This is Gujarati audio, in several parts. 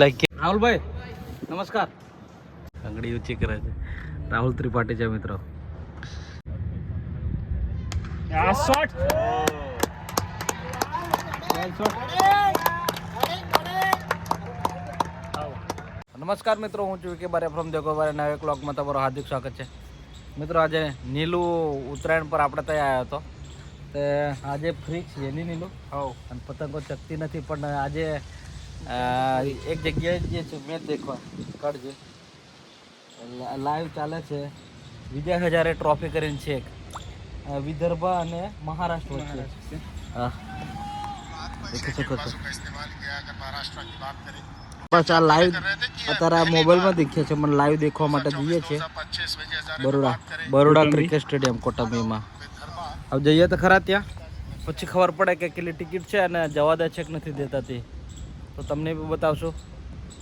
લાઈક રાહુલભાઈ નમસ્કાર. આંગળી ઊંચી કરે છે. રાહુલ ત્રિપાઠી છે મિત્રો. આ શોટ નમસ્કાર મિત્રો. હું છું કે બારે ફ્રોમ જગોબારે નવે ક્લોકમાં તમારું હાર્દિક સ્વાગત છે. મિત્રો આજે નીલું ઉત્તરાયણ પર આપણે ત્યાં આવ્યો હતો. તે આજે ફ્રી છીએ નહીં નીલો હવ. અને પતંગો ચકતી નથી પણ આજે એક જગ્યાએ જે છે મેચ દેખવા. કાઢજે. લાઈવ ચાલે છે. વિજય હજારે ટ્રોફી કરીને છે એક. વિદર્ભ અને મહારાષ્ટ્ર વચ્ચે. હા. દેખી શકો છો. બસ આ લાઈવ અત્યારે આ મોબાઈલમાં દેખીએ છે મને લાઈવ દેખવા માટે જઈએ છીએ. બરોડા. બરોડા ક્રિકેટ સ્ટેડિયમ કોટમીમાં. હવે જઈએ તો ખરા ત્યાં. પછી ખબર પડે કે કેટલી ટિકિટ છે અને જવા દે છે કે નથી દેતા તે. તો તમને બી બતાવશું.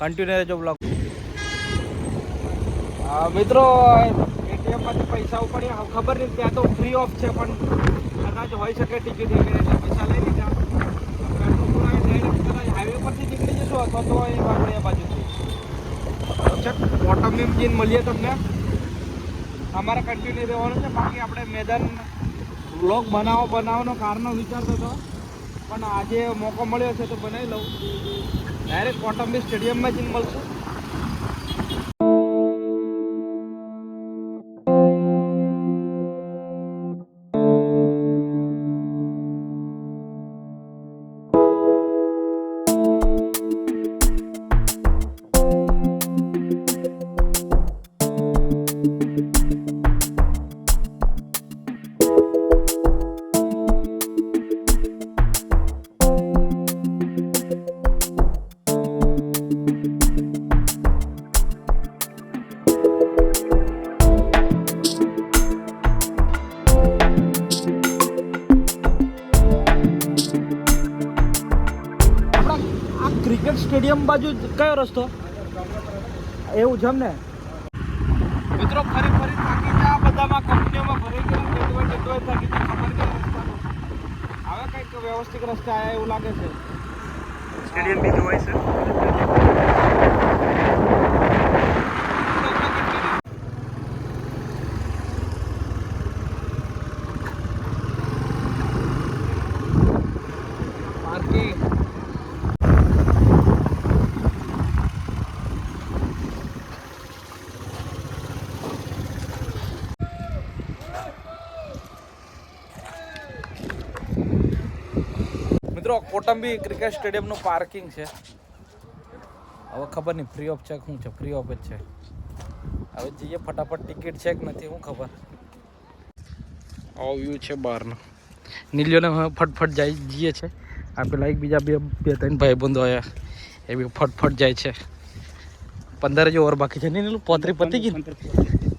કન્ટિન્યુ રહેજો બ્લોગ મિત્રો, એટીએમમાંથી પૈસા ઉપર ખબર નહીં, ત્યાં તો ફ્રી ઓફ છે, પણ કદાચ હોઈ શકે ટિકિટ એટલે પૈસા લઈ લીધા. હાઈવે પરથી નીકળી જશું, અથવા તો એ આપણે એ બાજુથી બોટમની જઈને મળીએ તમને. અમારે કન્ટિન્યુ રહેવાનું છે, બાકી આપણે મેદાન બ્લોગ બનાવો બનાવવાનો કારનો વિચારતો હતો. પણ આજે મોકો મળ્યો છે તો બનાવી લઉં. ડાયરેક્ટ કોટંબી સ્ટેડિયમમાં જઈને મળશું. કયો રસ્તો? એવું છે ને મિત્રો ફરી ફરી થાકી જા બધામાં કંપનીઓમાં ભરી ગયા. ટેટવાય ટેટવાય થાકી જા ખબર કે રસ્તાનો. હવે કંઈક વ્યવસ્થિત રસ્તે આવ્યા એવું લાગે છે. સ્ટેડિયમ બીજું હોય છે પાર્કિંગ મિત્રો કોટંબી ક્રિકેટ સ્ટેડિયમનું પાર્કિંગ છે. હવે ખબર નહીં ફ્રી ઓફ છે શું છે? ફ્રી ઓફ જ છે. હવે જઈએ ફટાફટ ટિકિટ છે કે નથી શું ખબર. આવ્યું છે બહારનું. નીલિયોને હવે ફટફટ જાય જઈએ છે. આ પેલા એક બીજા બે બે ત્રણ ભાઈ બંધો આવ્યા એ બી ફટફટ જાય છે. પંદર જ ઓવર બાકી છે. નહીં નીલું પોતરી પતી ગઈ?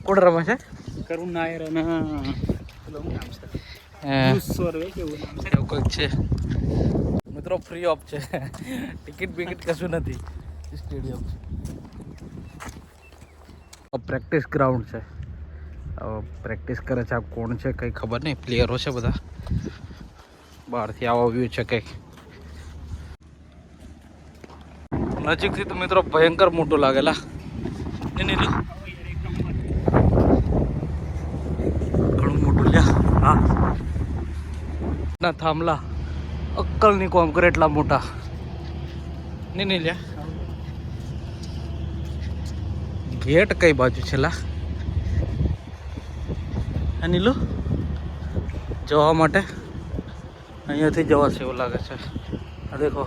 કોણ રમે છે? કરુણ નાયર અને એવું કંઈક છે. મિત્રો ફ્રી ઓફ છે. ટિકિટ બિકિટ કશું નથી. સ્ટેડિયમ પ્રેક્ટિસ ગ્રાઉન્ડ છે. પ્રેક્ટિસ કરે છે. આ કોણ છે કંઈ ખબર નહીં. પ્લેયરો છે બધા. બહારથી આવો વ્યૂ છે કંઈક. નજીકથી તો મિત્રો ભયંકર મોટું લાગેલા. ઘણું મોટું લ્યા. હા. ના થાંભલા. અક્કલની કોમ કરે એટલા મોટા. નહીં નહીં લ્યા ગેટ કઈ બાજુ છે લા? આ જવા માટે? અહીંયાથી જવાશે એવું લાગે છે. આ દેખો.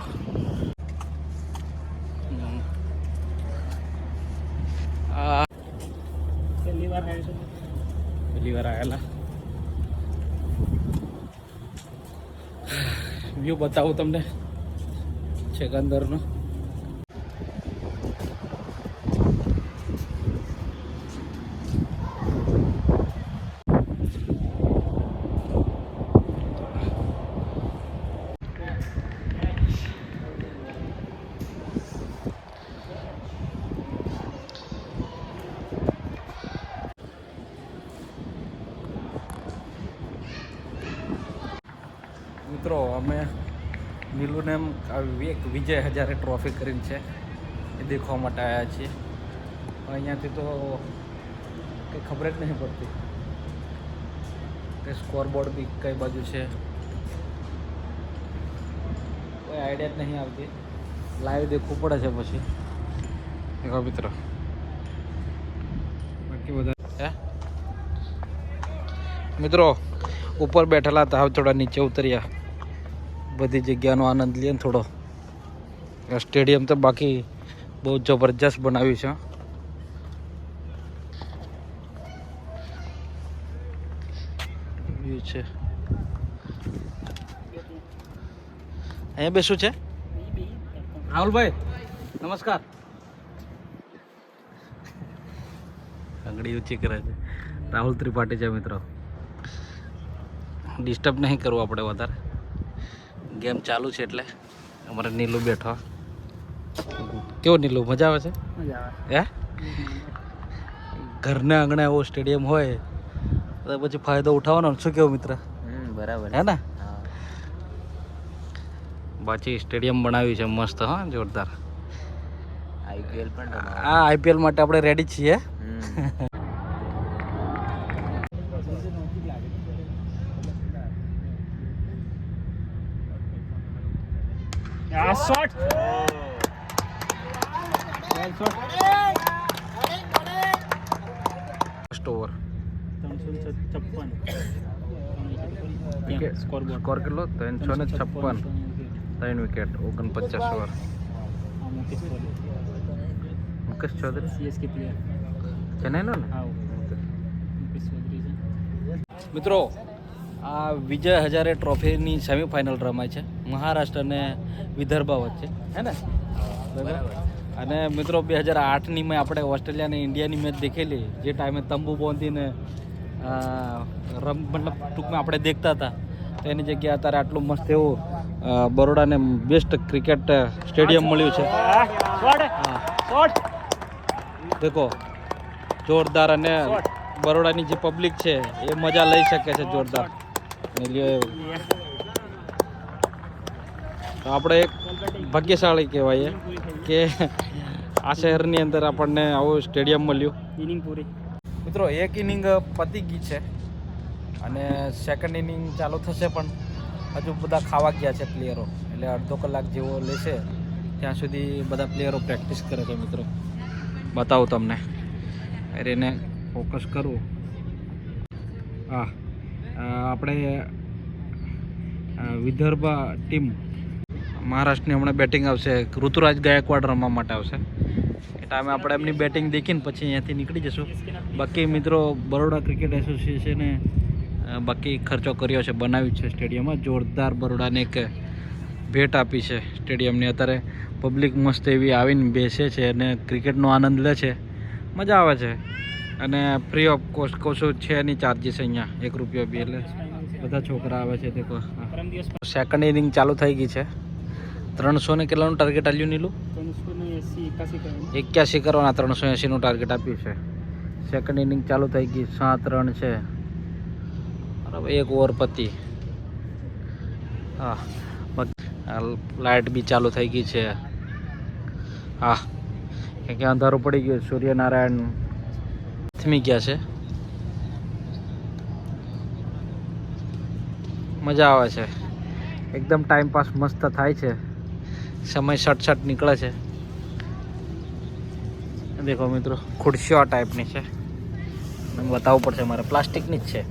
પહેલી વાર આવેલા વ્યૂ બતાવું તમને. છેક અંદરનો મિત્રો અમે નીલુને એમ આવી એક વિજય હજારે ટ્રોફી કરીને છે. એ દેખવા માટે આવ્યા છીએ. અહીંયાથી તો કંઈ ખબર જ નહીં પડતી. કે સ્કોર બોર્ડ બી કઈ બાજુ છે. કોઈ આઈડિયા જ નહીં આવતી. લાઈવ દેખવું પડે છે પછી. દેખો મિત્રો. બાકી બધા હે? મિત્રો ઉપર બેઠેલા હતા હવે થોડા નીચે ઉતર્યા. બધી જગ્યાનો આનંદ લઈએ થોડો. સ્ટેડિયમ તો બાકી બહુ જબરજસ્ત બનાવ્યું છે. છે. અહીંયા બેસું છે? રાહુલભાઈ, નમસ્કાર. આંગળી ઊંચી કરે છે. રાહુલ ત્રિપાઠી છે, મિત્રો. ડિસ્ટર્બ નહીં કરવું આપણે વધારે. ગેમ ચાલુ છે એટલે અમારે નીલું બેઠો. કેવો નીલો? મજા આવે છે? મજા હે? ઘરના આંગણે એવો સ્ટેડિયમ હોય તો પછી ફાયદો ઉઠાવવાનો શું કેવું મિત્ર? બરાબર. હે ને? બાકી સ્ટેડિયમ બનાવ્યું છે મસ્ત હા જોરદાર. આઈપીએલ પણ હા આઈપીએલ માટે આપણે રેડી જ છીએ. આ શોટ! ઓવર સ્કોર સ્કોર કેટલો? ત્રણસો ને છપ્પન. ત્રણ વિકેટ ઓગણપચાસ over Mukesh Choudhary? CSK player ચેન્નાઈનો ને? મિત્રો આ વિજય હજારે ટ્રોફીની સેમિફાઇનલ રમાય છે. મહારાષ્ટ્ર અને વિદર્ભા વચ્ચે. હે ને? બરાબર. અને મિત્રો, બે હજાર આઠની મેં આપણે ઓસ્ટ્રેલિયા અને ઇન્ડિયાની મેચ દેખેલી. જે ટાઈમે તંબુ બાંધીને રમ, મતલબ ટૂંકમાં આપણે દેખતા હતા. તો એની જગ્યાએ અત્યારે આટલું મસ્ત એવું બરોડાને બેસ્ટ ક્રિકેટ સ્ટેડિયમ મળ્યું છે. દેખો, જોરદાર અને બરોડાની જે પબ્લિક છે, એ મજા લઈ શકે છે જોરદાર. તો આપણે એક ભાગ્યશાળી કહેવાય કે આ શહેરની અંદર આપણને આવું સ્ટેડિયમ મળ્યું. ઇનિંગ પૂરી. મિત્રો એક ઇનિંગ પતી ગઈ છે અને સેકન્ડ ઇનિંગ ચાલુ થશે પણ હજુ બધા ખાવા ગયા છે પ્લેયરો એટલે અડધો કલાક જેવો લેશે ત્યાં સુધી બધા પ્લેયરો પ્રેક્ટિસ કરે છે મિત્રો. બતાવું તમને. અરે એને ફોકસ કરવું હા આપણે વિદર્ભ ટીમ મહારાષ્ટ્રની હમણાં બેટિંગ આવશે. ઋતુરાજ ગાયકવાડ રમવા માટે આવશે. એ ટાઈમે આપણે એમની બેટિંગ દેખીને પછી અહીંયાથી નીકળી જશું. બાકી મિત્રો, બરોડા ક્રિકેટ એસોસિએશને બાકી ખર્ચો કર્યો છે, બનાવ્યું છે સ્ટેડિયમમાં. જોરદાર બરોડાને એક ભેટ આપી છે સ્ટેડિયમની અત્યારે. પબ્લિક મસ્ત એવી આવીને બેસે છે અને ક્રિકેટનો આનંદ લે છે. મજા આવે છે. અને ફ્રી ઓફ કોસ્ટ કોશો છે એની ચાર્જીસ અહીંયા. એક રૂપિયો બી એટલે. બધા છોકરા આવે છે તે સેકન્ડ ઇનિંગ ચાલુ થઈ ગઈ છે. ત્રણસો ને કેટલાનું ટાર્ગેટ આપ્યું નીલું? એક્યાસી કરવાના ત્રણસો એંસીનું ટાર્ગેટ આપ્યું છે. સેકન્ડ ઇનિંગ ચાલુ થઈ ગઈ સાત રન છે. બરાબર એક ઓવર પતી. હા લાઇટ બી ચાલુ થઈ ગઈ છે. હા કે અંધારું પડી ગયું સૂર્યનારાયણ થમી ગયા છે. મજા આવે છે. એકદમ ટાઈમ પાસ મસ્ત થાય છે. સમય શર્ટ શટ નીકળે છે. દેખો મિત્રો, ખુરશીઓ આ ટાઈપની છે. બતાવવું પડશે, મારે પ્લાસ્ટિકની જ છે.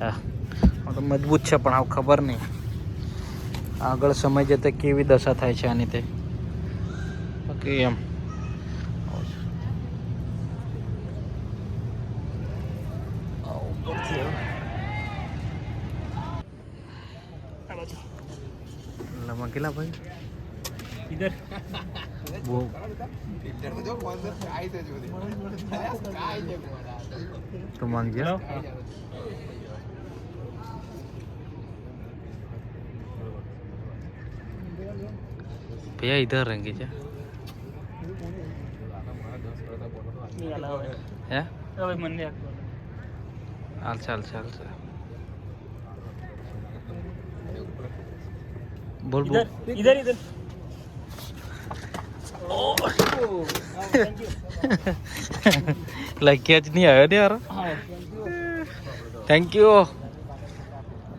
હા તો મજબૂત છે, પણ આવું ખબર નહીં. આગળ સમય જતા કેવી દશા થાય છે આની તે. બાકી એમ. કેટલા ભાઈ? फिल्टर तो मान गया भैया इधर रहेंगे क्या अच्छा अच्छा अच्छा बोल इधर इधर इधर લખ્યા જ નહીં આવ્યો ને યાર થેન્ક યુ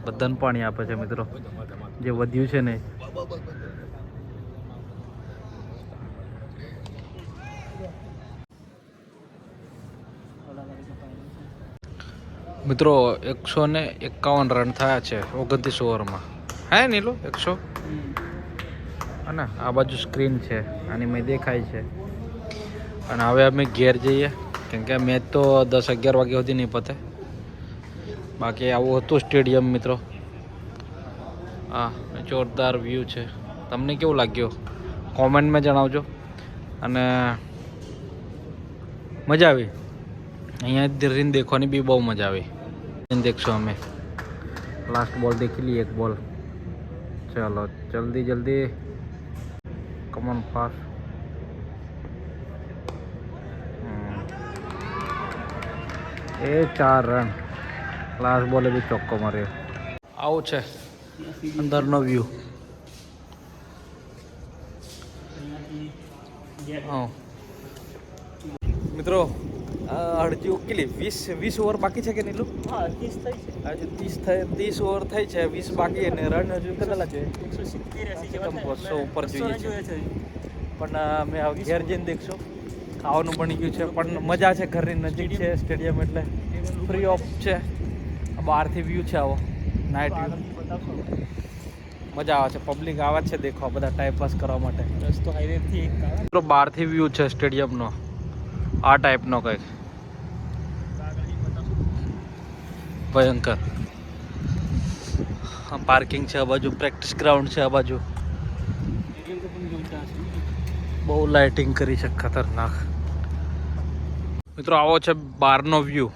બધાને પાણી આપે છે મિત્રો જે વધ્યું છે ને મિત્રો એકસો ને એકાવન રન થયા છે ઓગણત્રીસ ઓવરમાં હે નીલો એકસો અને આ બાજુ સ્ક્રીન છે, આની મેં દેખાય છે. અને હવે અમે ઘેર જઈએ, કેમ કે મેચ તો દસ અગિયાર વાગ્યા સુધી નહીં પતે. બાકી આવું હતું સ્ટેડિયમ, મિત્રો. હા જોરદાર વ્યૂ છે. તમને કેવું લાગ્યું? કોમેન્ટમાં જણાવજો. અને મજા આવી. અહીંયા રીન દેખવાની બી બહુ મજા આવી. દેખશું અમે. લાસ્ટ બોલ દેખી લઈએ એક બોલ ચલો, જલ્દી જલ્દી. કમન ફાસ્ટ એ ચાર રન લાસ્ટ બોલે બી ચોખ્ખો માર્યો આવું છે અંદરનો વ્યૂ મિત્રો હજી ઉકેલી વીસ વીસ ઓવર બાકી છે કે નહીં હા હજુ ત્રીસ થઈ ત્રીસ ઓવર થઈ છે વીસ બાકી અને રન હજુ કેટલા છે? બસો ઉપર જોઈએ છે. પણ મેં હવે ઘેર જઈને દેખશો. ખાવાનું બની ગયું છે પણ મજા છે ઘરની નજીક છે સ્ટેડિયમ એટલે ફ્રી ઓફ છે. બહારથી વ્યૂ છે આવો. નાઇટ મજા આવે છે પબ્લિક આવે છે દેખવા બધા ટાઈમ પાસ કરવા માટે. રસ્તો હાઈવેથી બહારથી વ્યૂ છે સ્ટેડિયમનો આ ટાઈપનો કંઈક. ભયંકર. પાર્કિંગ છે આ બાજુ પ્રેક્ટિસ ગ્રાઉન્ડ છે આ બાજુ. બહુ લાઇટિંગ કરી છે ખતરનાક. મિત્રો, આવો છે બહારનો વ્યૂ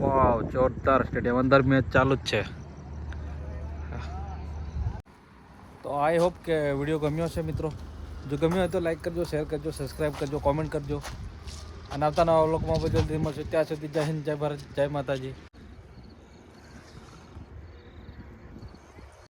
વાવ જોરદાર સ્ટેડિયમ અંદર મેચ ચાલુ જ છે. તો આઈ હોપ કે વીડિયો ગમ્યો છે મિત્રો. જો ગમ્યો હોય તો લાઈક કરજો શેર કરજો સબસ્ક્રાઈબ કરજો કોમેન્ટ કરજો. અને આવતા નવા વ્લોગમાં જલ્દી મળશે. ત્યાં સુધી જય હિન્દ, જય ભારત, જય માતાજી.